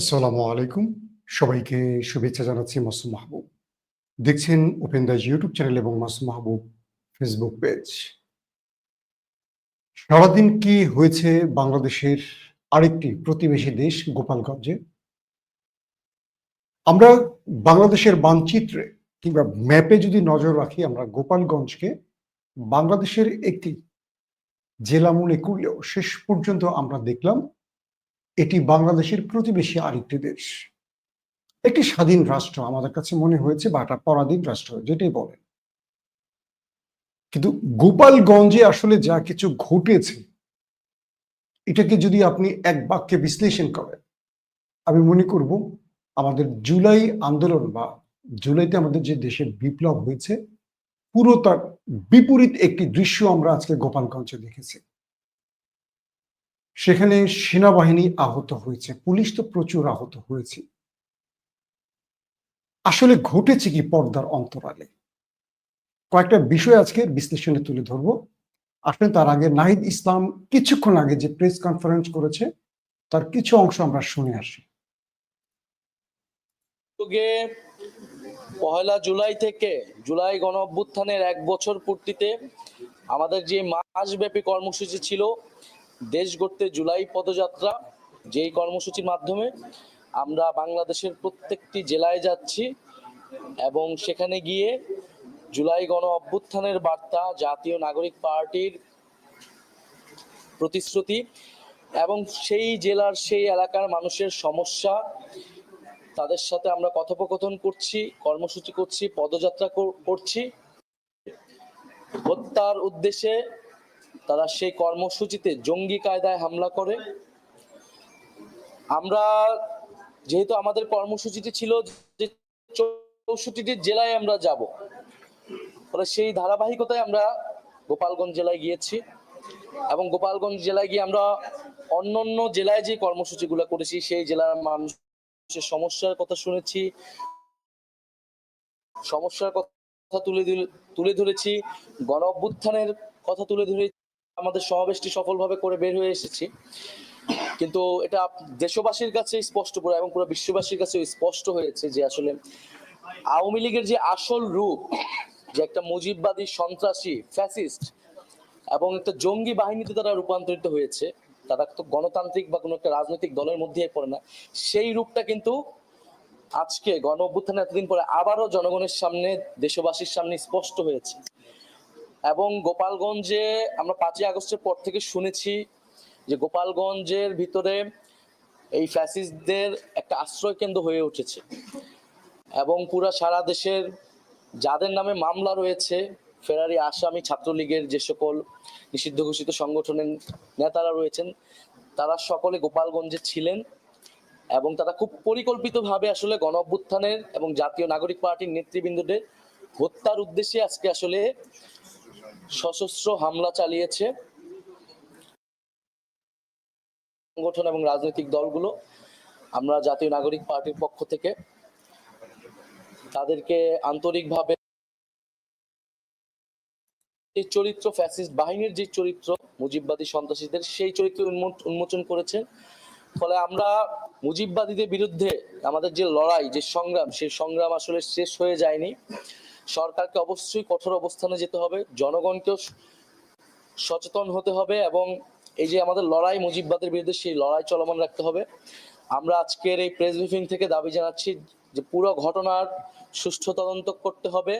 আসসালামু আলাইকুম। সবাইকে শুভেচ্ছা জানাচ্ছি মাসুম মাহবুব। দেখছেন ওপেন দাস ইউটিউব চ্যানেল এবং মাসুম মাহবুব ফেসবুক পেজ সারাদিন কি হয়েছে বাংলাদেশের আরেকটি প্রতিবেশী দেশ গোপালগঞ্জে? আমরা বাংলাদেশের মানচিত্রে কিংবা ম্যাপে যদি নজর রাখি, আমরা গোপালগঞ্জকে বাংলাদেশের একটি জেলা মনে করলেও শেষ পর্যন্ত আমরা দেখলাম এটি বাংলাদেশের প্রতিবেশী আরেকটি দেশ। একটি স্বাধীন রাষ্ট্র আমাদের কাছে মনে হয়েছে বা একটা পরাধীন রাষ্ট্র, যেটাই বলে কিন্তু গোপালগঞ্জে আসলে যা কিছু ঘটেছে, এটাকে যদি আপনি এক বাক্যে বিশ্লেষণ করেন, আমি মনে করব আমাদের জুলাই আন্দোলন বা জুলাইতে আমাদের যে দেশে বিপ্লব হয়েছে, পুরো তার বিপরীত একটি দৃশ্য আমরা আজকে গোপালগঞ্জে দেখেছি। সেখানে সেনাবাহিনী আহত হয়েছে, পুলিশ তো প্রচুর আহত হয়েছে। আসলে ঘটেছে কি পর্দার অন্তরালে? কয়েকটা বিষয় আজকে বিশ্লেষণে তুলে ধরবো। আসলে তার আগে নাহিদ ইসলাম কিছুক্ষণ আগে যে প্রেস কনফারেন্স করেছে, তার কিছু অংশ আমরা শুনে আসি। পহেলা জুলাই থেকে জুলাই গণ অভ্যুত্থানের এক বছর পূর্তিতে আমাদের যে মাসব্যাপী কর্মসূচি ছিল দেশ গড়তে জুলাই পদযাত্রা, যেই কর্মসূচির মাধ্যমে আমরা বাংলাদেশের প্রত্যেকটি জেলায় যাচ্ছি এবং সেখানে গিয়ে জুলাই গণ অভ্যুত্থানের বার্তা, জাতীয় নাগরিক পার্টির প্রতিশ্রুতি এবং সেই জেলার সেই এলাকার মানুষের সমস্যা, তাদের সাথে আমরা কথোপকথন করছি, কর্মসূচি করছি, পদযাত্রা কর- করছি। হত্যার উদ্দেশ্যে তারা সেই কর্মসূচিতে জঙ্গি কায়দায় হামলা করে। আমরা যেহেতু আমাদের কর্মসূচিটি ছিল যে চৌষট্টিটি জেলায় আমরা যাব, ফলে সেই ধারাবাহিকতায় আমরা গোপালগঞ্জ জেলায় গিয়েছি এবং গোপালগঞ্জ জেলায় গিয়ে আমরা অন্য অন্য জেলায় যে কর্মসূচিগুলো করেছি, সেই জেলার মানুষের সমস্যার কথা শুনেছি, সমস্যার কথা তুলে তুলে ধরেছি গণ অভ্যুত্থানের কথা তুলে ধরে আমাদের সমাবেশটি সফলভাবে করে বের হয়ে এসেছি। কিন্তু এটা দেশবাসীর কাছে স্পষ্ট পুরো এবং পুরো বিশ্ববাসীর কাছে স্পষ্ট হয়েছে যে আসলে আওয়ামী লীগের যে আসল রূপ, যে একটা মুজিববাদী সন্ত্রাসী, ফ্যাসিস্ট এবং একটা জঙ্গি বাহিনীতে তারা রূপান্তরিত হয়েছে, তারা তো গণতান্ত্রিক বা কোনো একটা রাজনৈতিক দলের মধ্যে পড়ে না, সেই রূপটা কিন্তু আজকে গণ অভ্যুত্থানের এতদিন পরে আবারও জনগণের সামনে, দেশবাসীর সামনে স্পষ্ট হয়েছে। এবং গোপালগঞ্জে আমরা পাঁচই আগস্টের পর থেকে শুনেছি যে গোপালগঞ্জের ভিতরে এই ফ্যাসিস্টদের একটা আশ্রয় কেন্দ্র হয়ে উঠেছে। এবং পুরা সারা দেশের যাদের নামে মামলা রয়েছে, ফেরারি আসামি ছাত্রলীগের যে সকল নিষিদ্ধ ঘোষিত সংগঠনের নেতারা রয়েছেন, তারা সকলে গোপালগঞ্জে ছিলেন এবং তারা খুব পরিকল্পিতভাবে আসলে গণ অভ্যুত্থানের এবং জাতীয় নাগরিক পার্টির নেতৃবৃন্দদের হত্যার উদ্দেশ্যে আজকে আসলে সশস্ত্র হামলা চালিয়েছে সংগঠন এবং রাজনৈতিক দলগুলো। আমরা জাতীয় নাগরিক পার্টির পক্ষ থেকে তাদেরকে আন্তরিকভাবে এই চরিত্র ফ্যাসিস্ট বাহিনীর যে চরিত্র, মুজিববাদী সন্ত্রাসীদের, সেই চরিত্র উন্মো- উন্মোচন করেছেন। ফলে আমরা মুজিববাদীদের বিরুদ্ধে আমাদের যে লড়াই, যে সংগ্রাম, সেই সংগ্রাম আসলে শেষ হয়ে যায়নি। সরকারকে অবশ্যই কঠোর অবস্থানে যেতে হবে, জনগণকেও সচেতন হতে হবে এবং এই যে আমাদের লড়াই মুজিববাদের বিরুদ্ধে সেই লড়াই চলমান রাখতে হবে। আমরা আজকের এই প্রেস ব্রিফিং থেকে দাবি জানাচ্ছি যে পুরো ঘটনার সুষ্ঠু তদন্ত করতে হবে।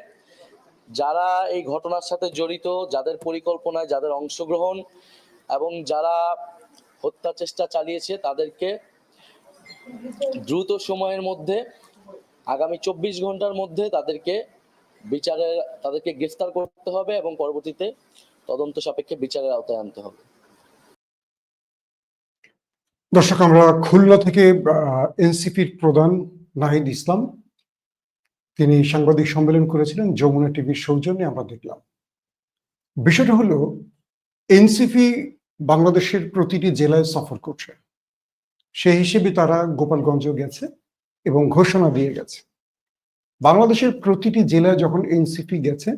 যারা এই ঘটনার সাথে জড়িত, যাদের পরিকল্পনায় যাদের অংশগ্রহণ এবং যারা হত্যা চেষ্টা চালিয়েছে তাদেরকে দ্রুত সময়ের মধ্যে, আগামী চব্বিশ ঘণ্টার মধ্যে তাদেরকে বিচারের তাদেরকে গ্রেফতার করতে হবে এবং পরবর্তীতে তদন্ত সাপেক্ষে বিচারের আওতায় আনতে হবে। দর্শক, আমরা খুলনা থেকে এনসিপির প্রধান নাহিদ ইসলাম। তিনি সাংবাদিক সম্মেলন করেছিলেন, যমুনা টিভির সৌজন্যে আমরা দেখলাম। বিষয়টা হলো, এনসিপি বাংলাদেশের প্রতিটি জেলায় সফর করছে। সেই হিসেবে তারা গোপালগঞ্জও গেছে এবং ঘোষণা দিয়ে গেছে। বাংলাদেশের প্রতিটি জেলায় যখন এনসিপি গেছে,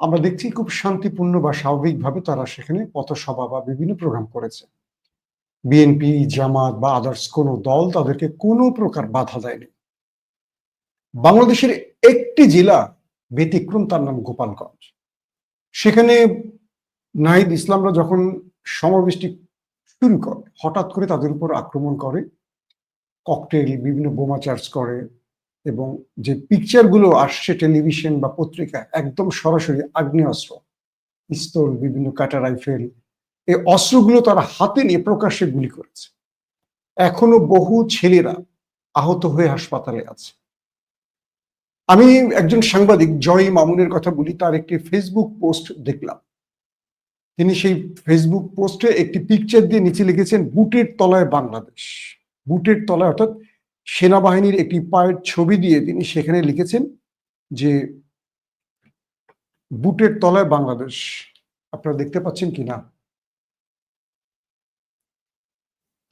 আমরা দেখছি খুব শান্তিপূর্ণ বা স্বাভাবিকভাবে তারা সেখানে পথসভা বা বিভিন্ন প্রোগ্রাম করেছে। বিএনপি জামাত বা আদার্স কোনো দল তাদেরকে কোনো প্রকার বাধা দেয়নি। বাংলাদেশের একটি জেলা ব্যতিক্রম তার নাম গোপালগঞ্জ। সেখানে নাহিদ ইসলামরা যখন সমাবেশটি শুরু করে, হঠাৎ করে তাদের উপর আক্রমণ করে ককটেল বিভিন্ন বোমা চার্জ করে এবং যে পিকচারগুলো আসছে টেলিভিশন বা পত্রিকা, একদম সরাসরি আগ্নেয়াস্ত্র, পিস্তল, বিভিন্ন কাটা রাইফেল এই অস্ত্রগুলো তারা হাতে নিয়ে প্রকাশ্যে গুলি করেছে। এখনও বহু ছেলেরা আহত হয়ে হাসপাতালে আছে। আমি একজন সাংবাদিক, জয় মামুনের কথা বলি, তার একটি ফেসবুক পোস্ট দেখলাম। তিনি সেই ফেসবুক পোস্টে একটি পিকচার দিয়ে নিচে লিখেছেন, বুটের তলায় বাংলাদেশ। বুটের তলায় অর্থাৎ সেনাবাহিনীর একটি পায়ের ছবি দিয়ে তিনি সেখানে লিখেছেন যে, বুটের তলায় বাংলাদেশ। আপনারা দেখতে পাচ্ছেন কি না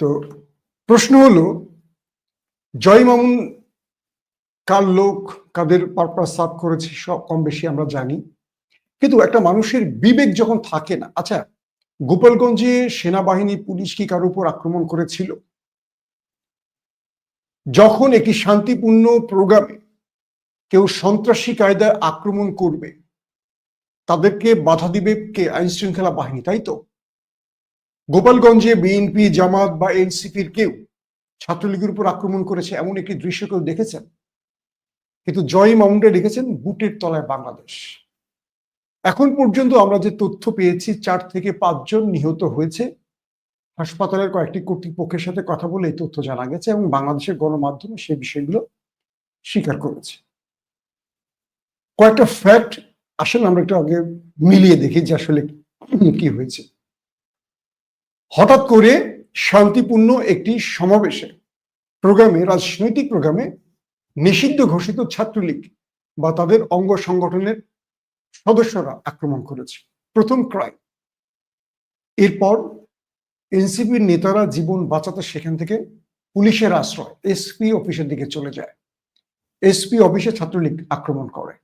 তো প্রশ্ন হলো, জয় মামুন, কার লোক, কাদের পারপাস সার্ভ করেছে, সব কম বেশি আমরা জানি। কিন্তু একটা মানুষের বিবেক যখন থাকে না আচ্ছা গোপালগঞ্জে সেনাবাহিনী, পুলিশ কি কারোর উপর আক্রমণ করেছিল? যখন একটি শান্তিপূর্ণ প্রোগ্রামে কেউ সন্ত্রাসী কায়দায় আক্রমণ করবে, তাদেরকে বাধা দিবে কে? আইন শৃঙ্খলা বাহিনী, তাই তো? গোপালগঞ্জে বিএনপি, জামাত বা এনসিপির কেউ ছাত্রলীগের উপর আক্রমণ করেছে, এমন একটি দৃশ্য কেউ দেখেছেন? কিন্তু জয় মাউন্টে লিখেছেন, বুটের তলায় বাংলাদেশ। এখন পর্যন্ত আমরা যে তথ্য পেয়েছি, চার থেকে পাঁচজন নিহত হয়েছে। হাসপাতালের কয়েকটি কর্তৃপক্ষের সাথে কথা বলে এই তথ্য জানা গেছে এবং বাংলাদেশের গণমাধ্যমে সেই বিষয়গুলো স্বীকার করেছে। কয়েকটা ফ্যাক্ট আসলে আমরা একটু আগে মিলিয়ে দেখি যে আসলে কি হয়েছে। হঠাৎ করে শান্তিপূর্ণ একটি সমাবেশে, প্রোগ্রামে, রাজনৈতিক প্রোগ্রামে নিষিদ্ধ ঘোষিত ছাত্রলীগ বা তাদের অঙ্গ সংগঠনের সদস্যরা আক্রমণ করেছে। প্রথম ক্রাইম। এরপর এনসিপির নেতারা জীবন বাঁচাতে সেখান থেকে পুলিশের আশ্রয়, এসপি অফিসের দিকে চলে যায়। এসপি অফিসে ছাত্রলীগ আক্রমণ করে।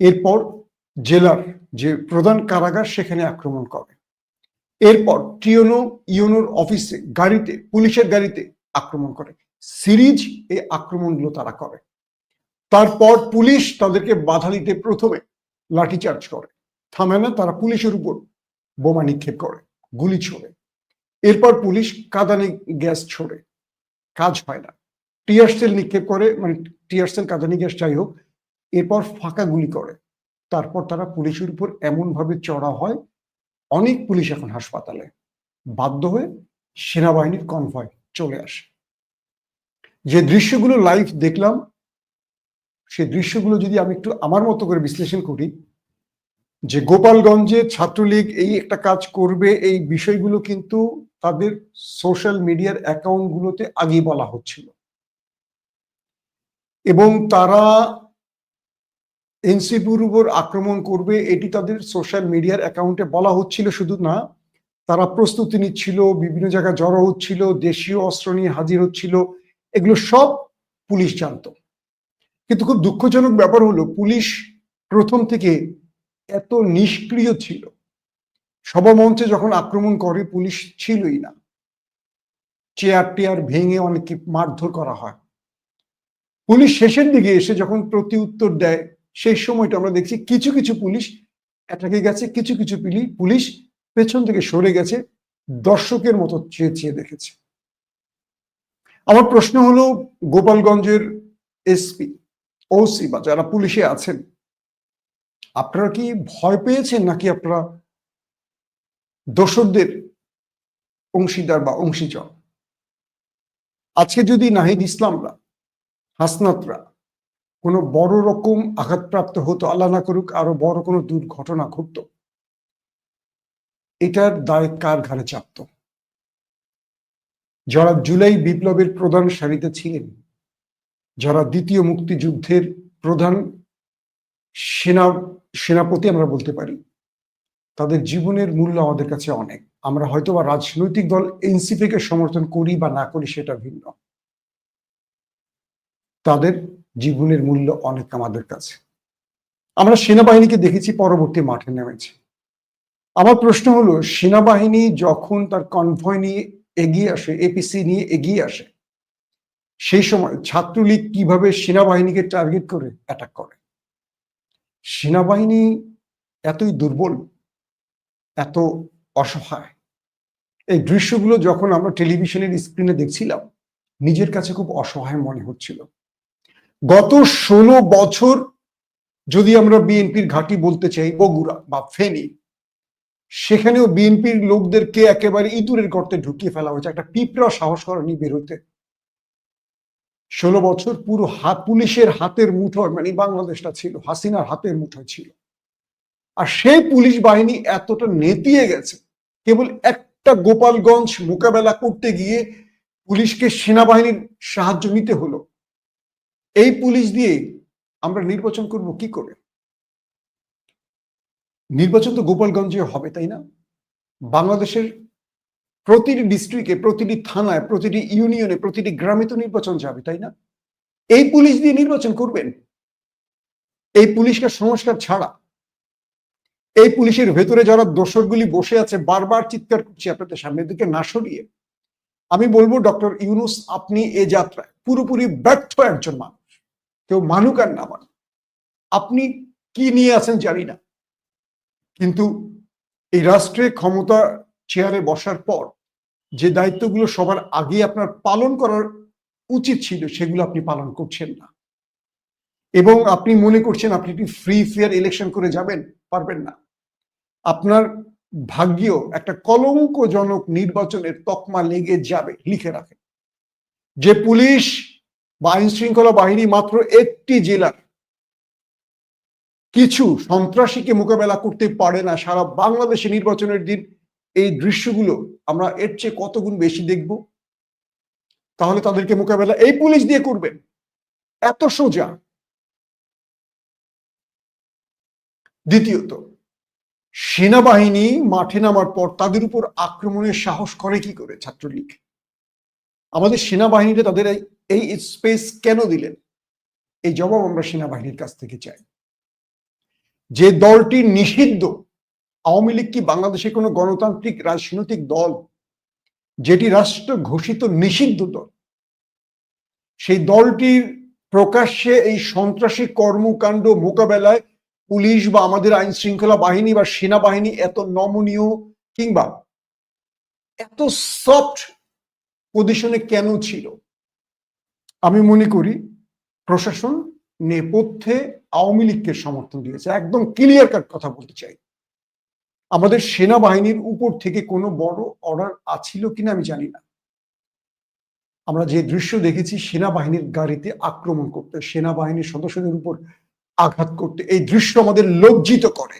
এরপর জেলার যে প্রধান কারাগার, সেখানে আক্রমণ করে। এরপর টিওনো ইউনোর অফিসে গাড়িতে, পুলিশের গাড়িতে আক্রমণ করে। সিরিজ এই আক্রমণগুলো তারা করে। তারপর পুলিশ তাদেরকে বাধা দিতে প্রথমে লাঠিচার্জ করে। থামে না, তারা পুলিশের উপর বোমা নিক্ষেপ করে, গুলি ছোড়ে। এরপর পুলিশ কাদানি গ্যাস ছোড়ে। কাজ হয় না। টিয়ার সেল নিক্ষেপ করে মানে টিয়ার সেল কাদানি গ্যাস যাই হোক, এরপর ফাঁকা গুলি করে। তারপর তারা পুলিশের উপর এমন ভাবে চড়া হয়, অনেক পুলিশ এখন হাসপাতালে বাধ্য হয়ে সেনাবাহিনীর কনভয় চলে আসে। যে দৃশ্যগুলো লাইভ দেখলাম সেই দৃশ্যগুলো যদি আমি একটু আমার মতো করে বিশ্লেষণ করি, যে গোপালগঞ্জে ছাত্রলীগ এই একটা কাজ করবে, এই বিষয়গুলো কিন্তু তাদের সোশ্যাল মিডিয়ার অ্যাকাউন্টগুলোতে আগে বলা হচ্ছিল। এবং তারা এনসিপির উপর আক্রমণ করবে, এটি তাদের সোশ্যাল মিডিয়ার অ্যাকাউন্টে বলা হচ্ছিল শুধু না, তারা প্রস্তুতি নিচ্ছিল, বিভিন্ন জায়গায় জড়ো হচ্ছিল, দেশীয় অস্ত্র নিয়ে হাজির হচ্ছিল, এগুলো সব পুলিশ জানতো। কিন্তু খুব দুঃখজনক ব্যাপার হলো, পুলিশ প্রথম থেকে এত নিষ্ক্রিয় ছিল। সভামঞ্চে যখন আক্রমণ করে, পুলিশ ছিলই না। চেয়ার টেয়ার ভেঙে অনেককে মারধর করা হয়। পুলিশ শেষের দিকে এসে যখন প্রতি উত্তর দেয়, সেই সময়টা আমরা দেখছি কিছু কিছু পুলিশ অ্যাটাকে গেছে, কিছু কিছু পুলিশ পেছন থেকে সরে গেছে, দর্শকের মতো চেয়ে চেয়ে দেখেছে। আমার প্রশ্ন হলো, গোপালগঞ্জের এসপি, ওসি বা যারা পুলিশে আছেন, আপনারা কি ভয় পেয়েছেন নাকি আপনারা দোষকদের অংশীদার বা অংশীজন। আজকে যদি নাহিদ ইসলামরা, হাসনাতরা কোনো বড় রকম আঘাতপ্রাপ্ত হতো, আল্লাহ না করুক, আরও বড় কোনো দুর্ঘটনা ঘটত, এটার দায় কার ঘাড়ে চাপত? যারা জুলাই বিপ্লবের প্রধান সারিতে ছিলেন, যারা দ্বিতীয় মুক্তিযুদ্ধের প্রধান সেনা, সেনাপতি আমরা বলতে পারি তাদের জীবনের মূল্য আমাদের কাছে অনেক। আমরা হয়তো বা রাজনৈতিক দল এনসিপিকে সমর্থন করি বা না করি সেটা ভিন্ন। তাদের জীবনের মূল্য অনেক আমাদের কাছে। আমরা সেনাবাহিনীকে দেখেছি পরবর্তী মাঠে নেমেছে। আমার প্রশ্ন হলো, সেনাবাহিনী যখন তার কনভয় নিয়ে এগিয়ে আসে এপিসি নিয়ে এগিয়ে আসে, সেই সময় ছাত্রলীগ কীভাবে সেনাবাহিনীকে টার্গেট করে? অ্যাটাক করে। সেনাবাহিনী এতই দুর্বল এত অসহায়। এই দৃশ্যগুলো যখন আমরা টেলিভিশনের স্ক্রিনে দেখছিলাম, নিজের কাছে খুব অসহায় মনে হচ্ছিল। গত ষোলো বছর যদি আমরা বিএনপির ঘাঁটি বলতে চাই, বগুড়া বা ফেনী, সেখানেও বিএনপির লোকদেরকে একেবারে ইঁদুরের গর্তে ঢুকিয়ে ফেলা হয়েছে। একটা পিঁপড়া সাহস করেনি বেরোতে ষোলো বছর পুরো হাত পুলিশের হাতের মুঠোয় মানে বাংলাদেশটা ছিল, হাসিনার হাতের মুঠোয় ছিল। আর সেই পুলিশ বাহিনী এতটা নেতিয়ে গেছে। কেবল একটা গোপালগঞ্জ মোকাবেলা করতে গিয়ে পুলিশকে সেনাবাহিনীর সাহায্য নিতে হলো। এই পুলিশ দিয়ে আমরা নির্বাচন করব কি করে? নির্বাচন তো গোপালগঞ্জে হবে, তাই না? বাংলাদেশের প্রতিটি ডিস্ট্রিক্টে প্রতিটি থানায়, প্রতিটি ইউনিয়নে প্রতিটি গ্রামে তো নির্বাচন যাবে, তাই না? এই পুলিশ দিয়ে নির্বাচন করবেন? এই পুলিশকে সংস্কার ছাড়া এই পুলিশের ভেতরে যারা দোসরগুলি বসে আছে, বারবার চিৎকার করছে আপনাদের সামনের দিকে না সরিয়ে, আমি বলব, ডক্টর ইউনুস, আপনি এ যাত্রায় পুরোপুরি ব্যর্থ একজন মানুষ। কেউ মানুক আর না আপনি কি নিয়ে আছেন জানি না। কিন্তু এই রাষ্ট্রে ক্ষমতা চেয়ারে বসার পর যে দায়িত্বগুলো সবার আগে আপনার পালন করার উচিত ছিল, সেগুলো আপনি পালন করছেন না। এবং আপনি মনে করছেন আপনি একটি ফ্রি ফেয়ার ইলেকশন করে যাবেন, পারবেন না। আপনার ভাগ্যেও একটা কলঙ্কজনক নির্বাচনের তকমা লেগে যাবে, লিখে রাখেন। যে পুলিশ বা আইন শৃঙ্খলা বাহিনী মাত্র একটি জেলার কিছু সন্ত্রাসীকে মোকাবেলা করতে পারে না, সারা বাংলাদেশে নির্বাচনের দিন এই দৃশ্যগুলো আমরা এর চেয়ে কতগুণ বেশি দেখব? তাহলে তাদেরকে মোকাবেলা এই পুলিশ দিয়ে করবেন এত সোজা। দ্বিতীয়ত সেনাবাহিনী মাঠে নামার পর তাদের উপর আক্রমণের সাহস করে কি করে ছাত্রলীগ? আমাদের সেনাবাহিনীতে তাদের এই- স্পেস কেন দিলেন? এই জবাব আমরা সেনাবাহিনীর কাছ থেকে চাই। যে দলটি নিষিদ্ধ, আওয়ামী লীগ কি বাংলাদেশে কোনো গণতান্ত্রিক রাজনৈতিক দল, যেটি রাষ্ট্র ঘোষিত নিষিদ্ধ দল? সেই দলটির প্রকাশ্যে এই সন্ত্রাসী কর্মকাণ্ড মোকাবেলায় পুলিশ বা আমাদের আইন শৃঙ্খলা বাহিনী বা সেনাবাহিনী এত নমনীয় কিংবা এত সফট পজিশনে কেন ছিল? আমি মনে করি প্রশাসন নেপথ্যে আওয়ামী লীগকে সমর্থন দিয়েছে। একদম ক্লিয়ার কাট কথা বলতে চাই। আমাদের সেনাবাহিনীর উপর থেকে কোনো বড় অর্ডার আছিল কিনা আমি জানি না। আমরা যে দৃশ্য দেখেছি, সেনাবাহিনীর গাড়িতে আক্রমণ করতে, সেনাবাহিনীর সদস্যদের উপর আঘাত করতে, এই দৃশ্য আমাদের লজ্জিত করে।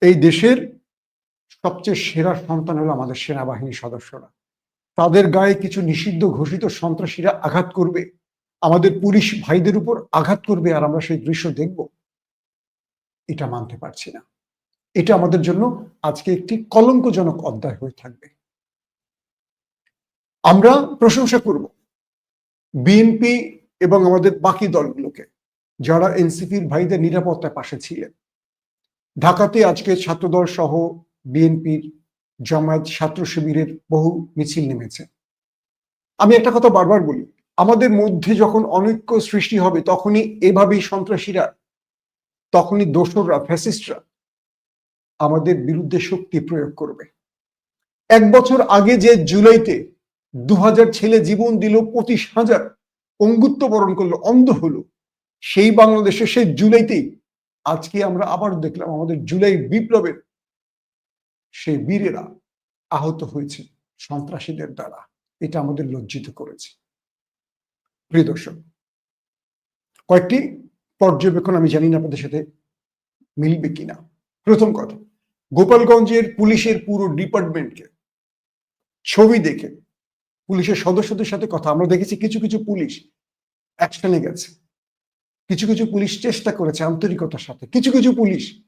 এই দেশের সবচেয়ে সেরা সন্তান হলো আমাদের সেনাবাহিনীর সদস্যরা। তাদের গায়ে কিছু নিষিদ্ধ ঘোষিত সন্ত্রাসীরা আঘাত করবে। আমাদের পুলিশ ভাইদের উপর আঘাত করবে আর আমরা সেই দৃশ্য দেখব। এটা মানতে পারছি না। এটা আমাদের জন্য আজকে একটি কলঙ্কজনক অধ্যায় হয়ে থাকবে। আমরা প্রশংসা করব। বিএনপি এবং আমাদের বাকি দলগুলোকে। যারা এনসিপির ভাইদের নিরাপত্তার পাশে ছিলেন। ঢাকাতে আজকে ছাত্রদল সহ বিএনপির জামায়াত ছাত্র শিবিরের বহু মিছিল নেমেছে। আমি একটা কথা বারবার বলি, আমাদের মধ্যে যখন অনৈক্য সৃষ্টি হবে তখনই এভাবেই সন্ত্রাসীরা, তখনই দোসররা, ফ্যাসিস্টরা আমাদের বিরুদ্ধে শক্তি প্রয়োগ করবে। এক বছর আগে যে জুলাইতে দু হাজার ছেলে জীবন দিল, পঁচিশ হাজার অঙ্গুত্ব বরণ করল, অন্ধ হলো সেই বাংলাদেশে, সেই জুলাইতেই আজকে আমরা আবার দেখলাম আমাদের জুলাই বিপ্লবের সেই বীরেরা আহত হয়েছে সন্ত্রাসীদের দ্বারা। এটা আমাদের লজ্জিত করেছে। প্রিয় দর্শক, কয়েকটি পর্যবেক্ষণ আমি জানি না আপনাদের সাথে মিলবে কিনা। প্রথম কথা, গোপালগঞ্জের পুলিশের পুরো ডিপার্টমেন্টকে ছবি দেখে পুলিশের সদস্যদের সাথে কথা। আমরা দেখেছি কিছু কিছু পুলিশ অ্যাকশনে গেছে। কিছু কিছু পুলিশ চেষ্টা করেছে আন্তরিকতার সাথে। কিছু কিছু পুলিশ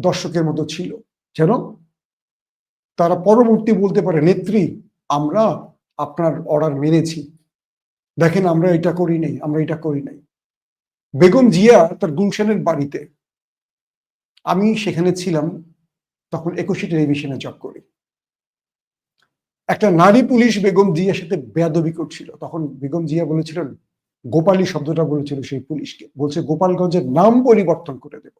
দর্শকের মতো ছিল। যেন তারা পরবর্তী বলতে পারে, নেত্রী, আমরা আপনার অর্ডার মেনেছি। দেখেন আমরা এটা করি নাই, আমরা এটা করি নাই। বেগম জিয়া তার গুলশানের বাড়িতে। আমি সেখানে ছিলাম, তখন একুশে টেলিভিশনে জব করি। একটা নারী পুলিশ বেগম জিয়ার সাথে বেয়াদবি করছিল। তখন বেগম জিয়া বলেছিলেন গোপালী শব্দটা বলেছিল সেই পুলিশকে। বলছে, গোপালগঞ্জের নাম পরিবর্তন করে দেব।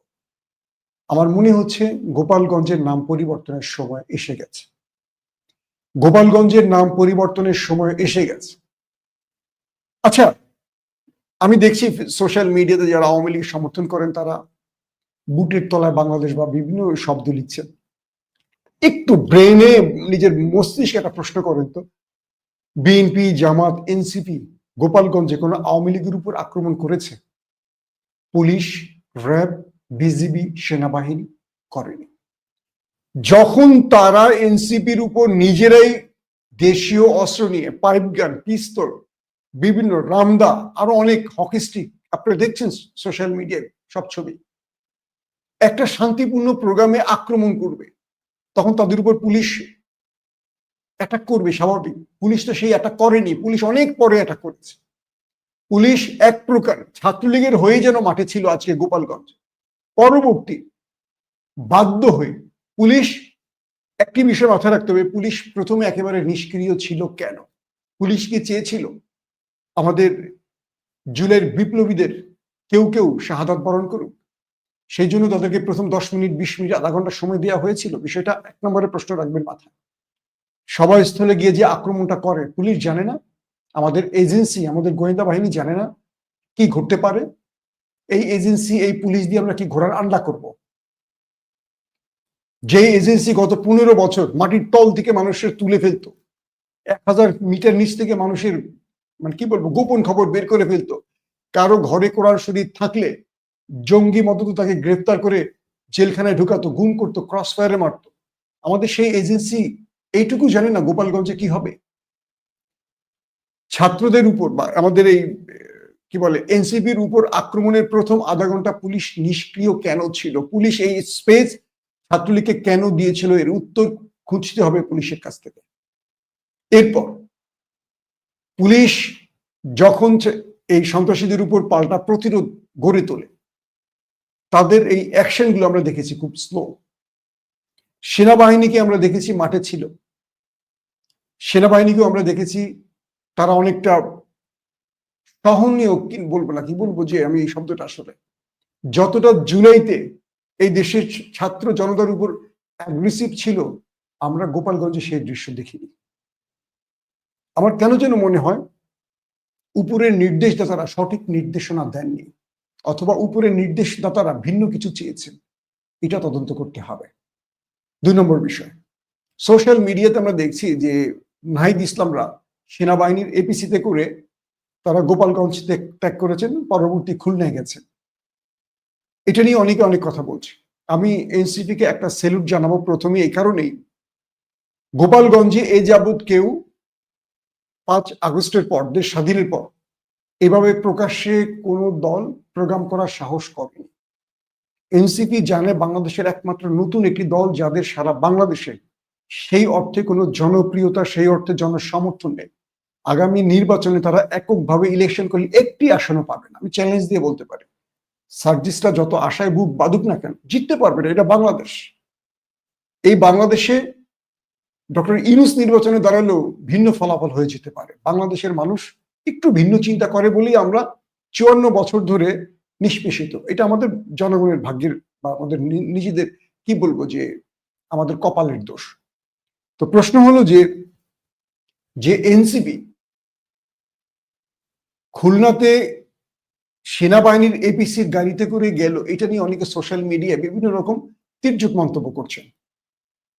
আমার মনে হচ্ছে গোপালগঞ্জের নাম পরিবর্তনের সময় এসে গেছে। গোপালগঞ্জের নাম পরিবর্তনের সময় এসে গেছে। আচ্ছা আমি দেখছি সোশ্যাল মিডিয়াতে যারা আওয়ামী লীগ সমর্থন করেন, তারা বুটের তলায় বাংলাদেশ বা বিভিন্ন শব্দ লিখছেন। একটু ব্রেনে নিজের মস্তিষ্কে একটা প্রশ্ন করেন তো। বিএনপি, জামাত, এনসিপি গোপালগঞ্জে কোনো আওয়ামী লীগের উপর আক্রমণ করেছে, পুলিশ, র্যাব, বিজিবি, সেনাবাহিনী করেনি। যখন তারা এনসিপির উপর নিজেরাই দেশীয় অস্ত্র নিয়ে পাইপ গান পিস্তল বিভিন্ন রামদা, আরও অনেক হকি স্টিক আপনারা দেখছেন সোশ্যাল মিডিয়ায় সব ছবি, একটা শান্তিপূর্ণ প্রোগ্রামে আক্রমণ করবে, তখন তাদের উপর পুলিশ অ্যাটাক করবে স্বাভাবিক। পুলিশ তো সেই অ্যাটাক করেনি। পুলিশ অনেক পরে অ্যাটাক করেছে। পুলিশ এক প্রকার ছাত্রলীগের হয়ে যেন মাঠে ছিল আজকে গোপালগঞ্জ। পরবর্তী বাধ্য হয়ে পুলিশ একটি বিষয় মাথায় রাখতে হবে, পুলিশ প্রথমে একেবারে নিষ্ক্রিয় ছিল কেন? পুলিশ কি চেয়েছিল? আমাদের জুলের বিপ্লবীদের কেউ কেউ শাহাদাত বরণ করুক। সেই জন্য তাদেরকে প্রথম দশ মিনিট, বিশ মিনিট, আধা ঘণ্টা সময় দেওয়া হয়েছিল। বিষয়টা এক নম্বরে প্রশ্ন রাখবেন মাথায়। সভাস্থলে গিয়ে যে আক্রমণটা করে, পুলিশ জানে না। আমাদের এজেন্সি, আমাদের গোয়েন্দা বাহিনী জানে না কি ঘটতে পারে। এই এজেন্সি, এই পুলিশ দিয়ে আমরা কি ঘোড়ার আন্ডা করব? যে এজেন্সি গত পনেরো বছর মাটির তল থেকে মানুষের তুলে ফেলতো, এক হাজার মিটার নিচ থেকে মানুষের মানে কি বলব, গোপন খবর বের করে ফেলতো, কারও ঘরে কোরআন শরীর থাকলে জঙ্গি মদত তাকে গ্রেফতার করে জেলখানায় ঢুকাতো, গুম করতো ক্রস ফায়ারে মারতো। আমাদের সেই এজেন্সি এইটুকু জানে না গোপালগঞ্জে কি হবে? ছাত্রদের উপর বা আমাদের এই, কি বলে, এনসিপির উপর আক্রমণের প্রথম আধা ঘণ্টা পুলিশ নিষ্ক্রিয় কেন ছিল? পুলিশ এই স্পেস ছাত্রলীগকে কেন দিয়েছিল? এর উত্তর খুঁজতে হবে পুলিশের কাছ থেকে। এরপর পুলিশ যখন এই সন্ত্রাসীদের উপর পাল্টা প্রতিরোধ গড়ে তোলে, তাদের এই অ্যাকশনগুলো আমরা দেখেছি খুব স্লো সেনাবাহিনীকে আমরা দেখেছি মাঠে ছিল। সেনাবাহিনীকেও আমরা দেখেছি, তারা অনেকটা সহনীয় কি বলব না, কি বলব যে আমি এই শব্দটা আসলে। যতটা জুলাইতে এই দেশের ছাত্র জনতার উপর অ্যাগ্রেসিভ ছিল, আমরা গোপালগঞ্জে সেই দৃশ্য দেখিনি। আমার কেন যেন মনে হয়, উপরের নির্দেশদাতারা সঠিক নির্দেশনা দেননি, অথবা উপরের নির্দেশদাতারা ভিন্ন কিছু চেয়েছেন, এটা তদন্ত করতে হবে। দুই নম্বর বিষয় সোশ্যাল মিডিয়াতে আমরা দেখছি যে নাহিদ ইসলামরা সেনাবাহিনীর এপিসিতে করে তারা গোপালগঞ্জ ত্যাগ করেছেন, পরবর্তী খুলনায় গেছেন। এটা নিয়ে অনেকে অনেক কথা বলছে। আমি এনসিপি কে একটা সেলুট জানাব প্রথমে এই কারণেই। গোপালগঞ্জে এ যাবৎ কেউ পাঁচ আগস্টের পর দেশ স্বাধীনের পর, এভাবে প্রকাশ্যে কোনো দল প্রোগ্রাম করার সাহস করেনি। এনসিপি জানে বাংলাদেশের একমাত্র নতুন একটি দল যাদের সারা বাংলাদেশে সেই অর্থে কোনো জনপ্রিয়তা, সেই অর্থে জনসমর্থন নেই। আগামী নির্বাচনে তারা এককভাবে ইলেকশন করলে একটি আসনও পাবে না। আমি চ্যালেঞ্জ দিয়ে বলতে পারি। সার্জিসটা যত আশায় বুক বাদুক না কেন, জিততে পারবে না, এটা বাংলাদেশ। এই বাংলাদেশে ডক্টর ইনুস নির্বাচনে দাঁড়ালেও ভিন্ন ফলাফল হয়ে যেতে পারে। বাংলাদেশের মানুষ একটু ভিন্ন চিন্তা করে বলেই আমরা চুয়ান্ন বছর ধরে নিষ্পেষিত। এটা আমাদের জনগণের ভাগ্যের বা আমাদের নিজেদের কি বলব যে আমাদের কপালের দোষ। তো প্রশ্ন হলো যে যে এনসিপি খুলনাতে সেনাবাহিনীর এপিসির গাড়িতে করে গেল, এটা নিয়ে অনেকে সোশ্যাল মিডিয়ায় বিভিন্ন রকম তির্যক মন্তব্য করছেন।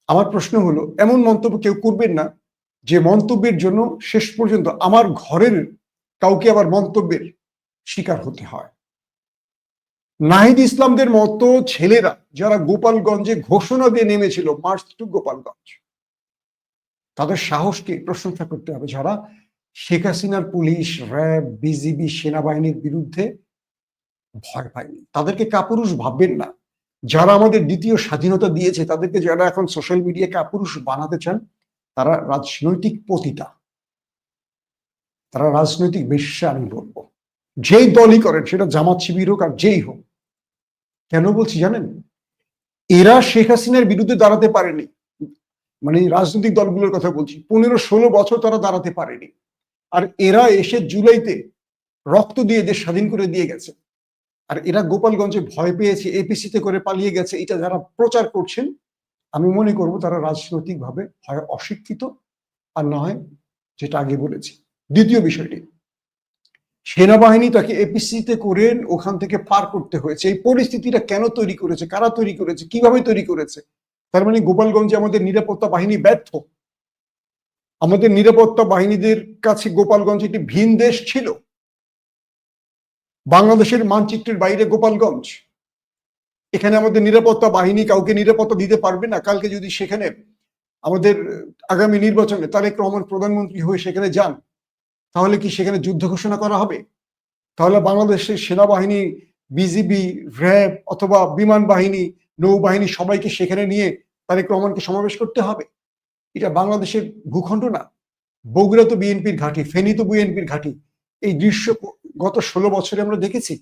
আমার প্রশ্ন হলো, এমন মন্তব্য কেউ করবেন না যে মন্তব্যের জন্য শেষ পর্যন্ত আমার ঘরের কাউকে আবার মন্তব্যের শিকার হতে হয়। নাহিদ ইসলামদের মতো ছেলেরা যারা গোপালগঞ্জে ঘোষণা দিয়ে নেমেছিল, মার্চ টু গোপালগঞ্জ তাদের সাহসকে প্রশংসা করতে হবে। যারা শেখ হাসিনার পুলিশ, র্যাব, বিজিবি, সেনাবাহিনীর বিরুদ্ধে ভয় পায়নি। তাদেরকে কাপুরুষ ভাববেন না। যারা আমাদের দ্বিতীয় স্বাধীনতা দিয়েছে, তাদেরকে যারা এখন সোশ্যাল মিডিয়া কাপুরুষ বানাতে চান, তারা রাজনৈতিক পতিতা। তারা রাজনৈতিক বেশ্যা আমি বলব। যেই দলই করেন, সেটা জামাত শিবির হোক আর যেই হোক। কেন বলছি জানেন? এরা শেখ হাসিনার বিরুদ্ধে দাঁড়াতে পারেনি। মানে রাজনৈতিক দলগুলোর কথা বলছি, পনেরো ষোলো বছর তারা দাঁড়াতে পারেনি। আর এরা এসে জুলাইতে রক্ত দিয়ে দেশ স্বাধীন করে দিয়ে গেছে। আর এরা গোপালগঞ্জে ভয় পেয়েছে এপিসিতে করে পালিয়ে গেছে, এটা যারা প্রচার করছেন, আমি মনে করব তারা রাজনৈতিকভাবে হয় অশিক্ষিত, আর না হয় যেটা আগে বলেছি। দ্বিতীয় বিষয়টি, সেনাবাহিনী তাকে এপিসিতে করে ওখান থেকে পার করতে হয়েছে। এই পরিস্থিতিটা কেন তৈরি করেছে, কারা তৈরি করেছে, কীভাবে তৈরি করেছে তার মানে গোপালগঞ্জে আমাদের নিরাপত্তা বাহিনী ব্যর্থ। আমাদের নিরাপত্তা বাহিনীদের কাছে গোপালগঞ্জ একটি ভিন দেশ ছিল। বাংলাদেশের মানচিত্রের বাইরে গোপালগঞ্জ। এখানে আমাদের নিরাপত্তা বাহিনী কাউকে নিরাপত্তা দিতে পারবে না। কালকে যদি সেখানে আমাদের আগামী নির্বাচনে তারেক রহমান প্রধানমন্ত্রী হয়ে সেখানে যান, তাহলে কি সেখানে যুদ্ধ ঘোষণা করা হবে? তাহলে বাংলাদেশের সেনাবাহিনী, বিজিবি, র্যাব অথবা বিমান বাহিনী নৌবাহিনী সবাইকে সেখানে নিয়ে তারেক রহমানকে সমাবেশ করতে হবে। এটা বাংলাদেশের ভূখণ্ড না। বগুড়া তো বিএনপির ঘাঁটি, ফেনী তো বিএনপির ঘাঁটি। এই দৃশ্য গত ষোলো বছরে আমরা দেখেছি।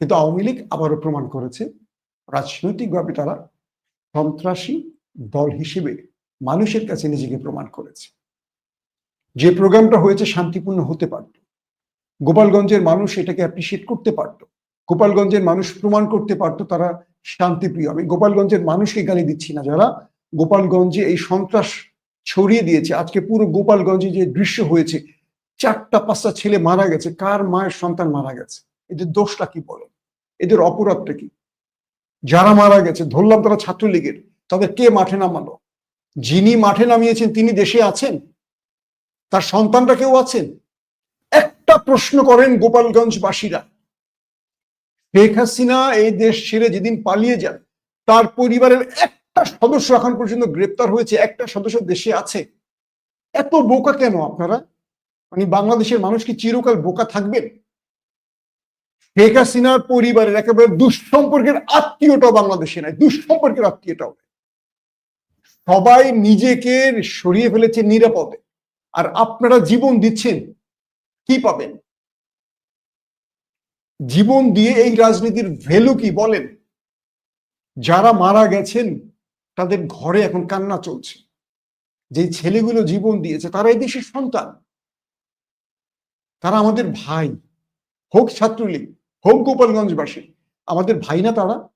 কিন্তু আওয়ামী লীগ আবারও প্রমাণ করেছে, রাজনৈতিকভাবে তারা সন্ত্রাসী দল হিসেবে মানুষের কাছে নিজেকে প্রমাণ করেছে। যে প্রোগ্রামটা হয়েছে শান্তিপূর্ণ হতে পারত। গোপালগঞ্জের মানুষ এটাকে অ্যাপ্রিসিয়েট করতে পারত। গোপালগঞ্জের মানুষ প্রমাণ করতে পারত তারা শান্তিপ্রিয়। আমি গোপালগঞ্জের মানুষকে গালি দিচ্ছি না যারা। গোপালগঞ্জে এই সন্ত্রাস ছড়িয়ে দিয়েছে। আজকে পুরো গোপালগঞ্জে যে দৃশ্য হয়েছে, চারটা, পাঁচটা ছেলে মারা গেছে। কার মায়ের সন্তান মারা গেছে? এদের দোষটা কি বলে এদের অপরাধটা কি? যারা মারা গেছে, ধরলাম তারা ছাত্রলীগের তাদের কে মাঠে নামালো? যিনি মাঠে নামিয়েছেন, তিনি দেশে আছেন? তার সন্তানটা কেউ আছেন? একটা প্রশ্ন করেন গোপালগঞ্জবাসীরা। শেখ হাসিনা এই দেশ ছেড়ে যেদিন পালিয়ে যান, তার পরিবারের একটা সদস্য এখন পর্যন্ত গ্রেপ্তার হয়েছে, একটা সদস্য দেশে আছে। এত বোকা কেন আপনারা? মানে বাংলাদেশের মানুষ কি চিরকাল বোকা থাকবেন? শেখ হাসিনার পরিবারের একেবারে দুঃসম্পর্কের আত্মীয়টাও বাংলাদেশে নাই, দুঃসম্পর্কের আত্মীয়টাও। সবাই নিজেকে সরিয়ে ফেলেছে নিরাপদে। আর আপনারা জীবন দিচ্ছেন, কি পাবেন? জীবন দিয়ে এই রাজনীতির ভ্যালু কি বলেন? যারা মারা গেছেন, তাদের ঘরে এখন কান্না চলছে। যে ছেলেগুলো জীবন দিয়েছে, তারা এই দেশের সন্তান। তারা আমাদের ভাই, হোক ছাত্রলীগ, হোক গোপালগঞ্জবাসী, আমাদের ভাই না তারা।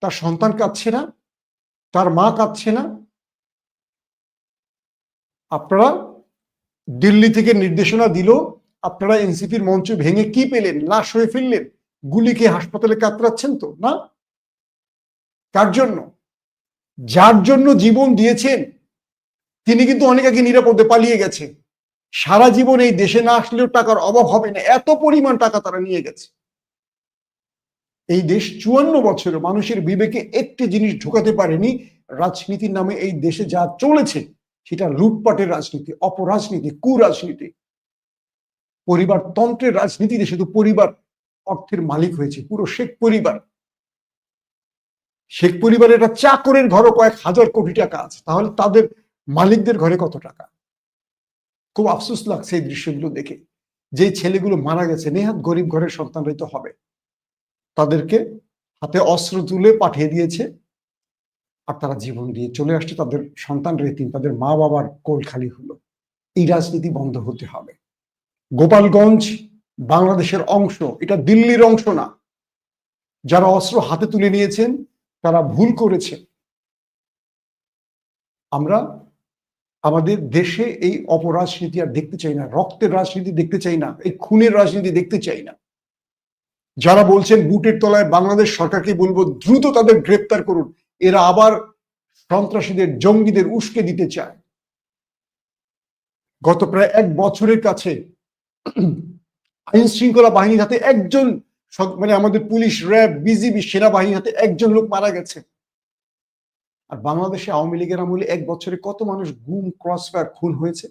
তার সন্তান কাঁদছে না, তার মা কাঁদছে না। আপনারা দিল্লি থেকে নির্দেশনা দিল আপনারা এনসিপির মঞ্চ ভেঙে কি পেলেন? লাশ হয়ে ফিরলেন? গুলিকে হাসপাতালে কাতরাচ্ছেন তো, না? কার জন্য? যার জন্য জীবন দিয়েছেন, তিনি কিন্তু অনেক আগে নিরাপদে পালিয়ে গেছে। সারা জীবন এই দেশে না আসলেও টাকার অভাব হবে না, এত পরিমাণ টাকা তারা নিয়ে গেছে। এই দেশ চুয়ান্ন বছরে মানুষের বিবেকে একটি জিনিস ঢোকাতে পারেনি, রাজনীতির নামে এই দেশে যা চলেছে, সেটা লুটপাটের রাজনীতি, অপরাজনীতি, কুরাজনীতি। পরিবার তন্ত্রের রাজনীতিতে শুধু পরিবার অর্থের মালিক হয়েছে, পুরো শেখ পরিবার। শেখ পরিবারের একটা চাকরের ঘরও কয়েক হাজার কোটি টাকা আছে, তাহলে তাদের মালিকদের ঘরে কত টাকা? খুব আফসোস লাগছে এই দৃশ্যগুলো দেখে। যে ছেলেগুলো মারা গেছে, নেহাত গরিব ঘরের সন্তানরাই তো হবে। তাদেরকে হাতে অস্ত্র তুলে পাঠিয়ে দিয়েছে, আর তারা জীবন দিয়ে চলে আসছে তাদের সন্তান রেতিম, তাদের মা বাবার কোল খালি হলো। এই রাজনীতি বন্ধ হতে হবে। গোপালগঞ্জ বাংলাদেশের অংশ, এটা দিল্লির অংশ না। যারা অস্ত্র হাতে তুলে নিয়েছেন, তারা ভুল করেছে। আমরা আমাদের দেশে এই অপরাজনীতি আর দেখতে চাই না, রক্তের রাজনীতি দেখতে চাই না, এই খুনের রাজনীতি দেখতে চাই না। যারা বলছেন বুটের তলায় বাংলাদেশ সরকারকে বলব, দ্রুত তাদের গ্রেপ্তার করুন। এরা আবার সন্ত্রাসীদের, জঙ্গিদের উস্কে দিতে চায়। গত প্রায় এক বছরের কাছে আইন শৃঙ্খলা বাহিনীর হাতে একজন মানে আমাদের পুলিশ, র্যাব, বিজিবি, সেনাবাহিনীর হাতে একজন লোক মারা গেছে। আর বাংলাদেশে আওয়ামী লীগের আমলে এক বছরে কত মানুষ গুম, ক্রসফায়ার, খুন হয়েছে?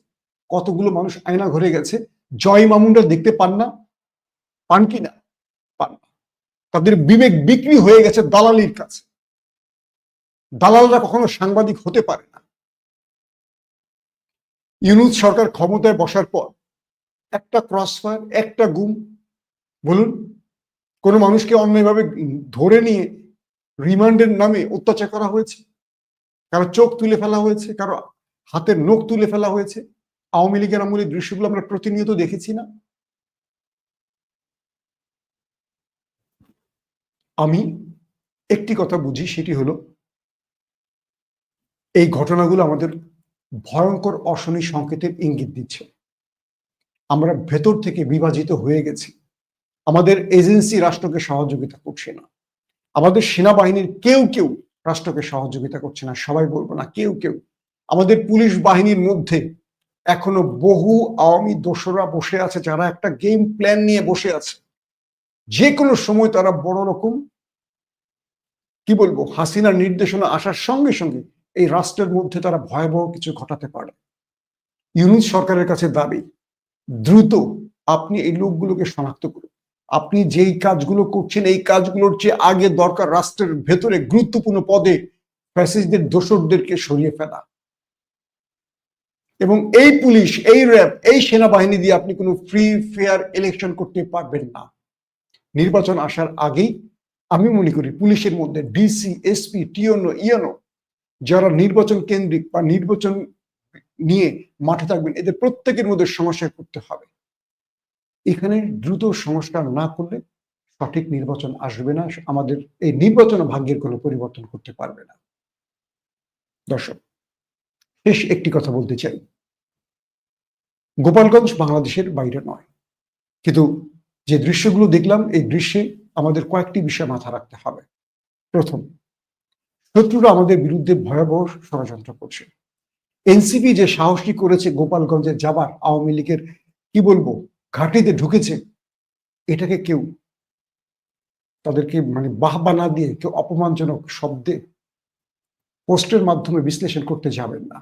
কতগুলো মানুষ আয়না ঘরে গেছে? জয় মামুনরা দেখতে পান না? পান কি না? পান না। তাদের বিবেক বিক্রি হয়ে গেছে দালালির কাছে। দালালরা কখনো সাংবাদিক হতে পারে না। ইউনুস সরকার ক্ষমতায় বসার পর একটা ক্রসফায়ার একটা গুম। বলুন, কোনো মানুষকে অন্যায়ভাবে ধরে নিয়ে রিমান্ডের নামে অত্যাচার করা হয়েছে? কারও চোখ তুলে ফেলা হয়েছে? কারও হাতের নখ তুলে ফেলা হয়েছে? আওয়ামী লীগের আমলের দৃশ্যগুলো আমরা প্রতিনিয়ত দেখেছি না? আমি একটি কথা বুঝি, সেটি হলো, এই ঘটনাগুলো আমাদের ভয়ঙ্কর অশনি সংকেতের ইঙ্গিত দিচ্ছে। আমরা ভেতর থেকে বিভাজিত হয়ে গেছি। আমাদের এজেন্সি রাষ্ট্রকে সহযোগিতা করছে না। আমাদের সেনাবাহিনীর কেউ কেউ রাষ্ট্রকে সহযোগিতা করছে না, সবাই বলব না, কেউ কেউ। আমাদের পুলিশ বাহিনীর মধ্যে এখনও বহু আওয়ামী দোসররা বসে আছে, যারা একটা গেম প্ল্যান নিয়ে বসে আছে। যে কোনো সময় তারা বড় রকম, কি বলব, হাসিনার নির্দেশনা আসার সঙ্গে সঙ্গে এই রাষ্ট্রের মধ্যে তারা ভয়াবহ কিছু ঘটাতে পারে। ইউনুস সরকারের কাছে দাবি দ্রুত আপনি এই লোকগুলোকে শনাক্ত করুন। আপনি যেই কাজগুলো করছেন, এই কাজগুলোর চেয়ে আগে দরকার রাষ্ট্রের ভেতরে গুরুত্বপূর্ণ পদে ফ্যাসিস্টদের, দোসরদেরকে সরিয়ে ফেলা। এবং এই পুলিশ, এই র্যাব, এই সেনাবাহিনী দিয়ে আপনি কোনো ফ্রি ফেয়ার ইলেকশন করতে পারবেন না। নির্বাচন আসার আগেই আমি মনে করি পুলিশের মধ্যে ডিসি এসপি টিওনো ইয়নো যারা নির্বাচন কেন্দ্রিক বা নির্বাচন নিয়ে মাঠে থাকবেন, এদের প্রত্যেকের মধ্যে সমস্যা করতে হবে। এখানে দ্রুত সংস্কার না করলে সঠিক নির্বাচন আসবে না, আমাদের এই নির্বাচন ভাগ্যের কোনো পরিবর্তন করতে পারবে না। দর্শক, শেষ একটি কথা বলতে চাই। গোপালগঞ্জ বাংলাদেশের বাইরে নয়। কিন্তু যে দৃশ্যগুলো দেখলাম, এই দৃশ্যে আমাদের কয়েকটি বিষয় মাথা রাখতে হবে। প্রথম, শত্রুরা আমাদের বিরুদ্ধে ভয়াবহ ষড়যন্ত্র করছে। এনসিপি যে সাহসী করেছে গোপালগঞ্জে যাবার, আওয়ামী লীগের, কি বলব, ঘাটিতে ঢুকেছে, এটাকে কেউ তাদেরকে মানে বাহবা না দিয়ে কেউ অপমানজনক শব্দে পোস্টের মাধ্যমে বিশ্লেষণ করতে যাবেন না।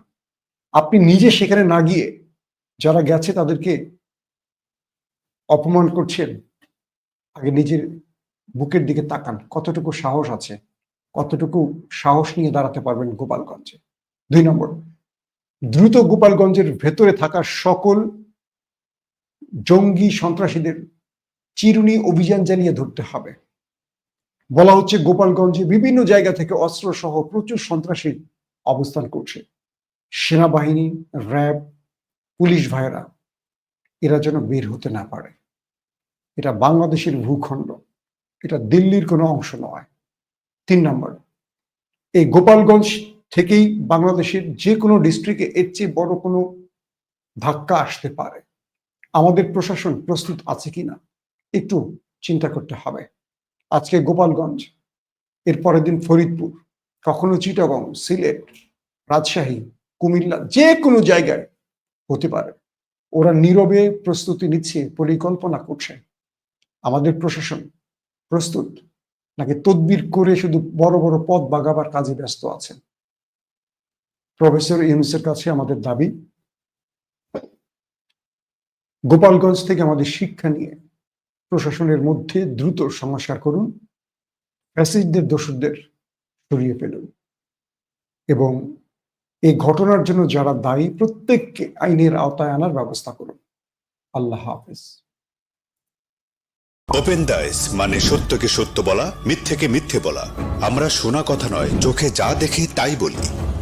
আপনি নিজে সেখানে না গিয়ে যারা গেছে তাদেরকে অপমান করছেন, আগে নিজের বুকের দিকে তাকান, কতটুকু সাহস আছে, কতটুকু সাহস নিয়ে দাঁড়াতে পারবেন গোপালগঞ্জে। দুই নম্বর দ্রুত গোপালগঞ্জের ভেতরে থাকা সকল জঙ্গি সন্ত্রাসীদের চিরুনি অভিযান চালিয়ে ধরতে হবে। বলা হচ্ছে গোপালগঞ্জে বিভিন্ন জায়গা থেকে অস্ত্র সহ প্রচুর সন্ত্রাসী অবস্থান করছে। সেনাবাহিনী, র্যাব, পুলিশ ভাইরা এরা যেন বের হতে না পারে। এটা বাংলাদেশের ভূখণ্ড। এটা দিল্লির কোনো অংশ নয়। তিন নম্বর, এই গোপালগঞ্জ থেকেই বাংলাদেশের যে কোনো ডিস্ট্রিক্টে এর চেয়ে বড় কোনো ধাক্কা আসতে পারে। আমাদের প্রশাসন প্রস্তুত আছে কিনা একটু চিন্তা করতে হবে। আজকে গোপালগঞ্জ, এর পরের দিন ফরিদপুর, কখনো চিটাগং, সিলেট, রাজশাহী, কুমিল্লা যে কোনো জায়গায় হতে পারে। ওরা নীরবে প্রস্তুতি নিচ্ছে, পরিকল্পনা করছে। আমাদের প্রশাসন প্রস্তুত, নাকি তদবির করে শুধু বড় বড় পদ বাগাবার কাজে ব্যস্ত আছেন প্রফেসর ইউনুসের কাছে আমাদের দাবি, গোপালগঞ্জ থেকে আমাদের শিক্ষা নিয়ে প্রশাসনের মধ্যে দ্রুত সংস্কার করুন, ফ্যাসিস্টদের দোষদের সরিয়ে ফেলুন। এবং এই ঘটনার জন্য যারা দায়ী, প্রত্যেককে আইনের আওতায় আনার ব্যবস্থা করুন। আল্লাহ হাফেজ। ওপেন দাইস মানে সত্যকে সত্য বলা, মিথ্যেকে মিথ্যে বলা। আমরা শোনা কথা নয়, চোখে যা দেখি তাই বলি।